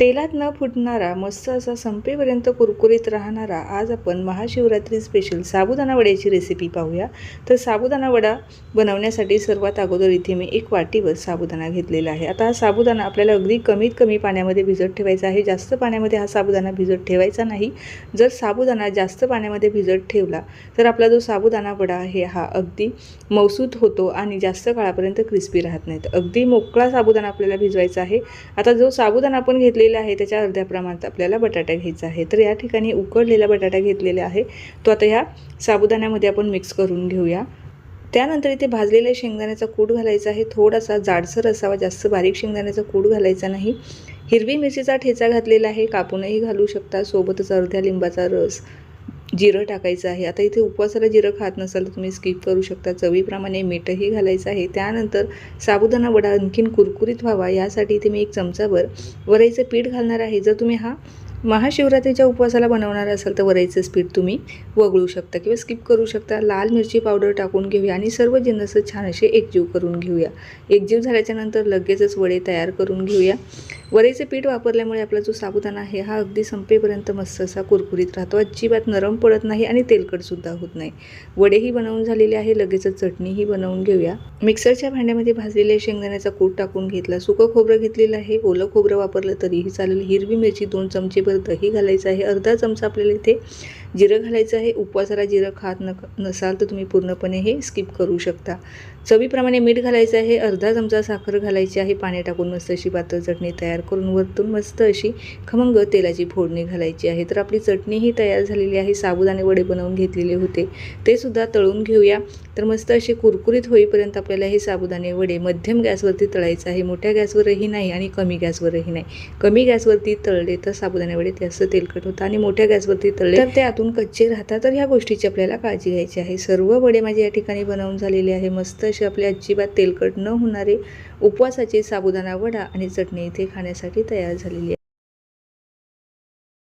तेलात न फुटणारा मस्त असा संपेपर्यंत कुरकुरीत राहणारा आज आपण महाशिवरात्री स्पेशल साबुदाणा वड्याची रेसिपी पाहूया. तर साबुदाणा वडा बनवण्यासाठी सर्वात अगोदर इथे मी एक वाटीवर साबुदाणा घेतलेला आहे. आता हा साबुदाणा आपल्याला अगदी कमीत कमी पाण्यामध्ये भिजत ठेवायचा आहे. जास्त पाण्यामध्ये हा साबुदाणा भिजत ठेवायचा नाही. जर साबुदाणा जास्त पाण्यामध्ये भिजत ठेवला तर आपला जो साबुदाणा वडा आहे हा अगदी मौसूत होतो आणि जास्त काळापर्यंत क्रिस्पी राहत नाहीत. अगदी मोकळा साबुदाणा आपल्याला भिजवायचा आहे. आता जो साबुदाणा आपण घेतलेला आहे त्याच्या अर्ध्या प्रमाणात आपल्याला बटाटा घ्यायचा आहे. तर या ठिकाणी उकडलेला बटाटा घेतलेला आहे. तो आता ह्या साबुदाण्यामध्ये आपण मिक्स करून घेऊया. त्यानंतर इथे भाजलेल्या शेंगदाण्याचा कूट घालायचा आहे. थोडासा जाडसर असावा जास्त बारीक शेंगदाण्याचा कूट घालायचा नाही. हिरवी मिरचीचा ठेचा घातलेला आहे. कापूनही घालू शकता. सोबतच अर्ध्या लिंबाचा रस जिरं टाकायचं आहे. आता इथे उपवासाला जिरं खात नसाल तर तुम्ही स्किप करू शकता. चवीप्रमाणे मीठही घालायचं आहे. त्यानंतर साबुदाणा वडा आणखीन कुरकुरीत व्हावा. यासाठी इथे मी एक चमचाभर वरईचं पीठ घालणार आहे. जर तुम्ही हा महाशिवरात्रीच्या उपवासाला बनवणार असाल तर वरईचं पीठ तुम्ही वगळू शकता किंवा स्किप करू शकता. लाल मिरची पावडर टाकून घेऊया आणि सर्व जिन्नस छान असे एकजीव करून घेऊया. एकजीव झाल्याच्यानंतर लगेचच वडे तयार करून घेऊया. वरेचे पीठ वापरल्यामुळे आपला जो साबुदाणा आहे हा अगदी संपेपर्यंत मस्त असा कुरकुरीत राहतो. अजिबात नरम पडत नाही आणि तेलकटसुद्धा होत नाही. वडेही बनवून झालेले आहे लगेचच चटणीही बनवून घेऊया. मिक्सरच्या भांड्यामध्ये भाजलेल्या शेंगदाण्याचा कूट टाकून घेतला सुकं खोबरं घेतलेलं आहे. ओलं खोबरं वापरलं तरीही चालेल. हिरवी मिरची दोन चमचेभर दही घालायचं आहे. अर्धा चमचा आपल्याला इथे जिरं घालायचं आहे. उपवासाला जिरं खात न नसाल तर तुम्ही पूर्णपणे हे स्किप करू शकता. चवीप्रमाणे मीठ घालायचं आहे. अर्धा चमचा साखर घालायची आहे. पाणी टाकून मस्त अशी पातळ चटणी तयार तयार करून वरतून मस्त अशी खमंग तेलाची फोडणी घालायची आहे. तर आपली चटणीही तयार झालेली आहे. साबुदाणे वडे बनवून घेतलेले होते. ते सुद्धा तळून घेऊया. तर मस्त असे कुरकुरीत होईपर्यंत आपल्याला हे साबुदाणे वडे मध्यम गॅसवरती तळायचं आहे. मोठ्या गॅसवरही नाही आणि कमी गॅसवरही नाही. कमी गॅसवरती तळले तर साबुदाणे वडे जास्त तेलकट होतं आणि मोठ्या गॅसवरती तळले तर ते आतून कच्चे राहतात. तर ह्या गोष्टीची आपल्याला काळजी घ्यायची आहे. सर्व वडे माझे या ठिकाणी बनवून झालेले आहे. मस्त असे आपले अजिबात तेलकट न होणारे उपवासाचे साबुदाणा वडा आणि चटणी इथे खाण्यासाठी तयार झालेली आहे.